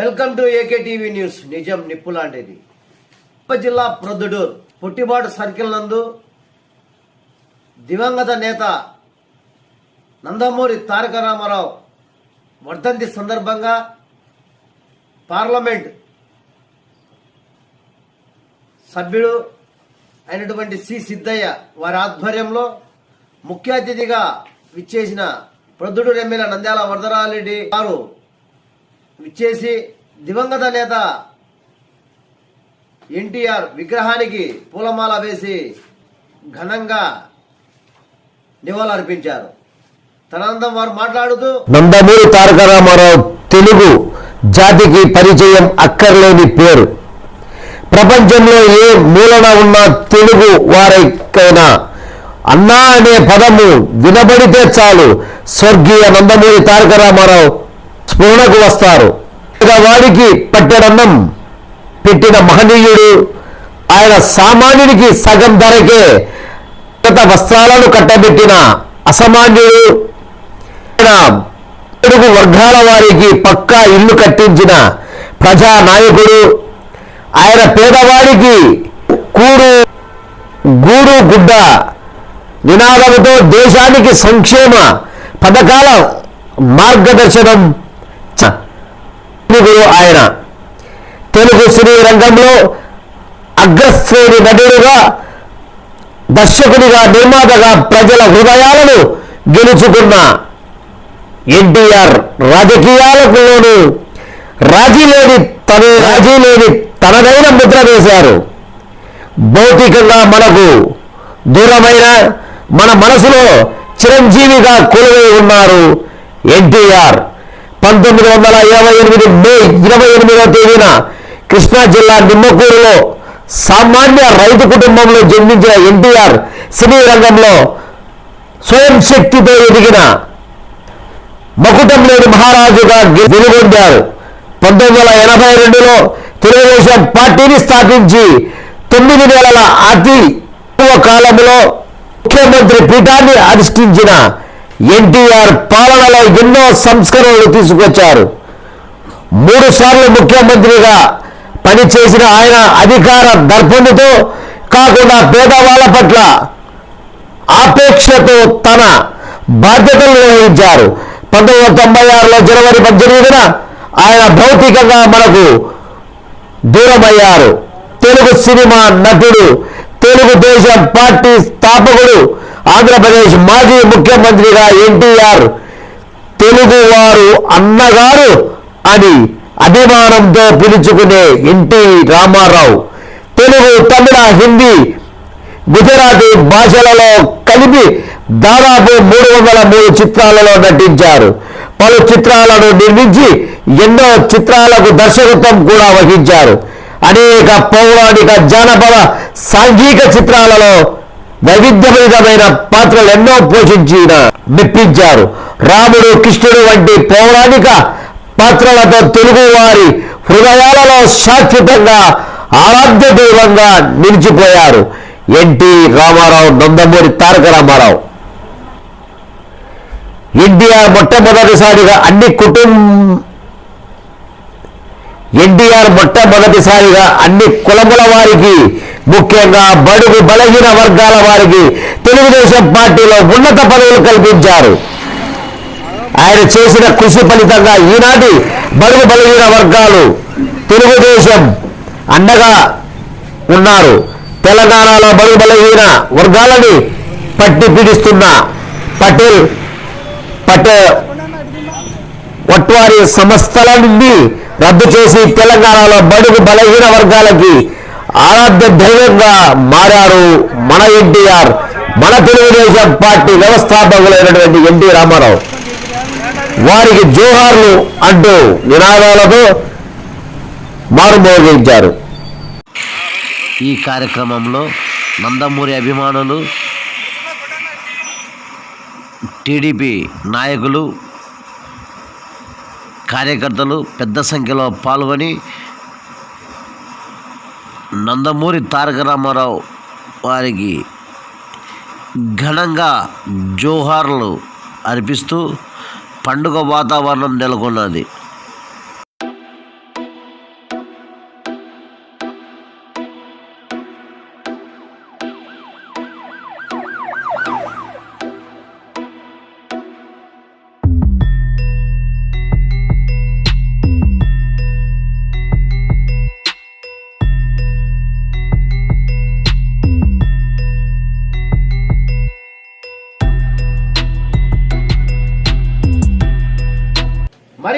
Welcome to AK TV news. నిజం నిప్పు లాంటిది. కడప జిల్లా ప్రొద్దుటూరు పుట్టిబాటు సర్కిల్ నందు దివంగత నేత నందమూరి తారక రామారావు వర్ధంతి సందర్భంగా పార్లమెంట్ సభ్యుడు అయినటువంటి సి సిద్ధయ్య వారి ఆధ్వర్యంలో ముఖ్య అతిథిగా విచ్చేసిన ప్రొద్దుడూరు ఎమ్మెల్యే నంద్యాల వరదరారెడ్డి వారు విచ్చేసి దివంగత నేత ఎన్టీఆర్ విగ్రహానికి పూలమాల వేసి ఘనంగా నివాళులర్పించారు. తదనంతరం వారు మాట్లాడుతూ నందమూరి తారక రామారావు తెలుగు జాతికి పరిచయం అక్కర్లేని పేరు. ప్రపంచంలో ఏ మూలన ఉన్న తెలుగు వారికైనా అన్నా అనే పదము వినబడితే చాలు. స్వర్గీయ నందమూరి తారక రామారావు స్ఫురణకు వస్తారు. ఇక వారికి పట్టెడన్నం పెట్టిన మహనీయుడు ఆయన సామాన్యునికి సగం ధరకే గత వస్త్రాలను కట్టబెట్టిన అసమాన్యుడు. ఆయన తెలుగు వర్గాల వారికి పక్కా ఇల్లు కట్టించిన ప్రజా నాయకుడు ఆయన పేదవాడికి కూడు గూడు గుడ్డ నినాదంతో దేశానికి సంక్షేమ పథకాల మార్గదర్శనం తెలుగులో ఆయన. తెలుగు సినీ రంగంలో అగ్రశ్రేణి నటుడుగా దర్శకుడిగా నిర్మాతగా ప్రజల హృదయాలను గెలుచుకున్న ఎన్టీఆర్ రాజకీయాలలోనూ రాజీ లేని తన రాజీ లేని తనదైన ముద్ర వేశారు. భౌతికంగా మనకు దూరమైన మన మనసులో చిరంజీవిగా కొలువై ఉన్నారు ఎన్టీఆర్. పంతొమ్మిది వందల ఇరవై ఎనిమిది మే ఇరవై ఎనిమిదవ తేదీన కృష్ణా జిల్లా నిమ్మకూరులో సామాన్య రైతు కుటుంబంలో జన్మించిన ఎన్టీఆర్ సినీ రంగంలో స్వయం శక్తితో ఎదిగిన మకుటం లేని మహారాజుగా వెలుగొందారు. పంతొమ్మిది వందల ఎనభై రెండులో తెలుగుదేశం పార్టీని స్థాపించి తొమ్మిది నెలల అతి తక్కువ కాలంలో ముఖ్యమంత్రి పీఠాన్ని అధిష్ఠించిన ఎన్టీఆర్ పాలనలో ఎన్నో సంస్కరణలు తీసుకొచ్చారు. మూడు సార్లు ముఖ్యమంత్రిగా పనిచేసిన ఆయన అధికార దర్పణతో కాకుండా పేదవాళ్ళ పట్ల ఆపేక్షతో తన బాధ్యతలు నిర్వహించారు. పంతొమ్మిది వందల తొంభై ఆరులో జనవరి పద్దెనిమిదిన ఆయన భౌతికంగా మనకు దూరమయ్యారు. తెలుగు సినిమా నటుడు తెలుగుదేశం పార్టీ స్థాపకుడు ఆంధ్రప్రదేశ్ మాజీ ముఖ్యమంత్రిగా ఎన్టీఆర్ తెలుగువారు అన్నగారు అని అభిమానంతో పిలుచుకునే ఎన్టీ రామారావు. తెలుగు తమిళ హిందీ గుజరాతీ భాషలలో కలిపి దాదాపు మూడు వందల మూడు చిత్రాలలో నటించారు. పలు చిత్రాలను నిర్మించి ఎన్నో చిత్రాలకు దర్శకత్వం కూడా వహించారు. అనేక పౌరాణిక జానపద సాంఘిక చిత్రాలలో వైవిధ్యమైన పాత్రలు ఎన్నో పోషించిన మెప్పించారు. రాముడు కృష్ణుడు వంటి పౌరాణిక పాత్రలతో తెలుగువారి హృదయాలలో శాశ్వతంగా ఆరాధ్య దైవంగా నిలిచిపోయారు. ఎన్టీ రామారావు నందమూరి తారక రామారావు. ఇండియా మొట్టమొదటిసారిగా అన్ని కుటుంబ ఎన్టీఆర్ మొట్టమొదటిసారిగా అన్ని కులముల వారికి ముఖ్యంగా బడుగు బలహీన వర్గాల వారికి తెలుగుదేశం పార్టీలో ఉన్నత పదవులు కల్పించారు. ఆయన చేసిన కృషి ఫలితంగా ఈనాటి బడుగు బలహీన వర్గాలు తెలుగుదేశం అండగా ఉన్నారు. తెలంగాణలో బడుగు బలహీన వర్గాలని పట్టి పీడిస్తున్న పటేల్ పటే పట్టువారి సంస్థల నుండి రద్దు చేసి తెలంగాణలో బడుగు బలహీన వర్గాలకి ఆరాధ్య దైవంగా మారారు మన ఎన్టీఆర్ మన తెలుగుదేశం పార్టీ వ్యవస్థాపకులైనటువంటి ఎన్టీ రామారావు. వారికి జోహార్లు అంటూ నినాదాలతో మారుమోగించారు ఈ కార్యక్రమంలో నందమూరి అభిమానులు టీడీపీ నాయకులు కార్యకర్తలు పెద్ద సంఖ్యలో పాల్గొని నందమూరి తారక రామారావు వారికి ఘనంగా జోహార్లు అర్పిస్తూ పండుగ వాతావరణం నెలకొన్నది.